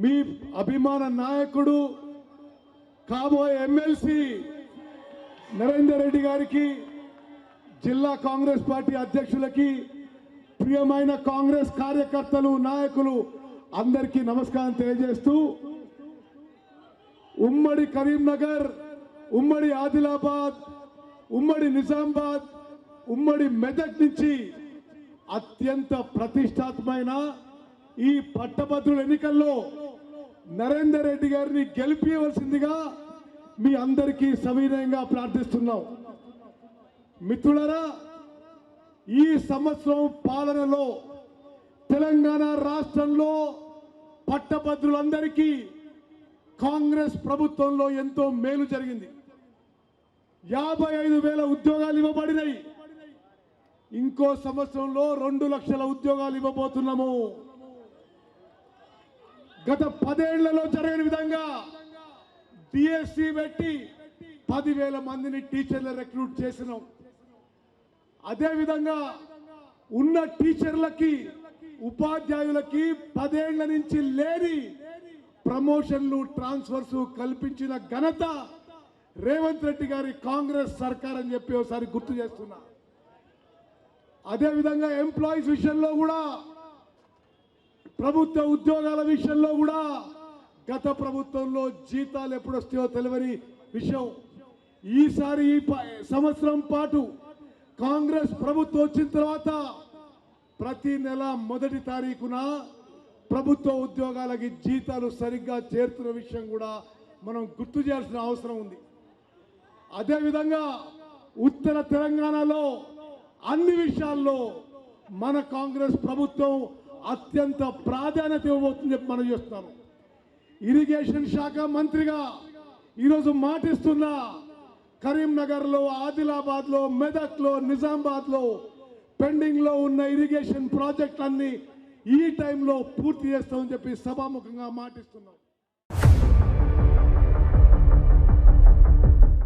మీ అభిమాన నాయకుడు కాబోయే ఎమ్మెల్సీ నరేందర్ రెడ్డి గారికి జిల్లా కాంగ్రెస్ పార్టీ అధ్యక్షులకి ప్రియమైన కాంగ్రెస్ కార్యకర్తలు నాయకులు అందరికీ నమస్కారం తెలియజేస్తూ ఉమ్మడి కరీంనగర్ ఉమ్మడి ఆదిలాబాద్ ఉమ్మడి నిజామాబాద్ ఉమ్మడి మెదక్ నుంచి అత్యంత ప్రతిష్టాత్మైన ఈ పట్టభద్రుల ఎన్నికల్లో నరేందర్ రెడ్డి గారిని గెలిపించవలసిందిగా మీ అందరికీ సవినయంగా ప్రార్థిస్తున్నాం. మిత్రులరా ఈ సంవత్సరం పాలనలో తెలంగాణ రాష్ట్రంలో పట్టభద్రులందరికీ కాంగ్రెస్ ప్రభుత్వంలో ఎంతో మేలు జరిగింది. యాభై ఐదు వేల ఉద్యోగాలు ఇవ్వబడినాయి. ఇంకో సంవత్సరంలో రెండు లక్షల ఉద్యోగాలు ఇవ్వబోతున్నాము. గత పదేళ్ళలో జరిగిన విధంగా డిఎస్సి పెట్టి పదివేల మందిని టీచర్లు రిక్రూట్ చేసినాం. అదేవిధంగా ఉన్న టీచర్లకి ఉపాధ్యాయులకి పదేళ్ళ నుంచి లేని ప్రమోషన్లు ట్రాన్స్ఫర్స్ కల్పించిన ఘనత రేవంత్ రెడ్డి గారి కాంగ్రెస్ సర్కార్ అని చెప్పి ఒకసారి గుర్తు చేస్తున్నా. అదేవిధంగా ఎంప్లాయీస్ విషయంలో కూడా ప్రభుత్వ ఉద్యోగాల విషయంలో కూడా గత ప్రభుత్వంలో జీతాలు ఎప్పుడు వస్తాయో తెలియని విషయం. ఈసారి ఈ ప- సంవత్సరం పాటు కాంగ్రెస్ ప్రభుత్వం వచ్చిన తర్వాత ప్రతి నెల మొదటి తారీఖున ప్రభుత్వ ఉద్యోగాలకి జీతాలు సరిగ్గా చేరుతున్న విషయం కూడా మనం గుర్తు చేయాల్సిన అవసరం ఉంది. అదేవిధంగా ఉత్తర తెలంగాణలో అన్ని విషయాల్లో మన కాంగ్రెస్ ప్రభుత్వం అత్యంత ప్రాధాన్యత ఇవ్వబోతుందని చెప్పి మనం చేస్తున్నాము ఇరిగేషన్ శాఖ మంత్రిగా ఈరోజు మాటిస్తున్న కరీంనగర్లో ఆదిలాబాద్లో మెదక్లో నిజామాబాద్లో పెండింగ్లో ఉన్న ఇరిగేషన్ ప్రాజెక్టులన్నీ ఈ టైంలో పూర్తి చేస్తామని చెప్పి సభాముఖంగా మాటిస్తున్నాం.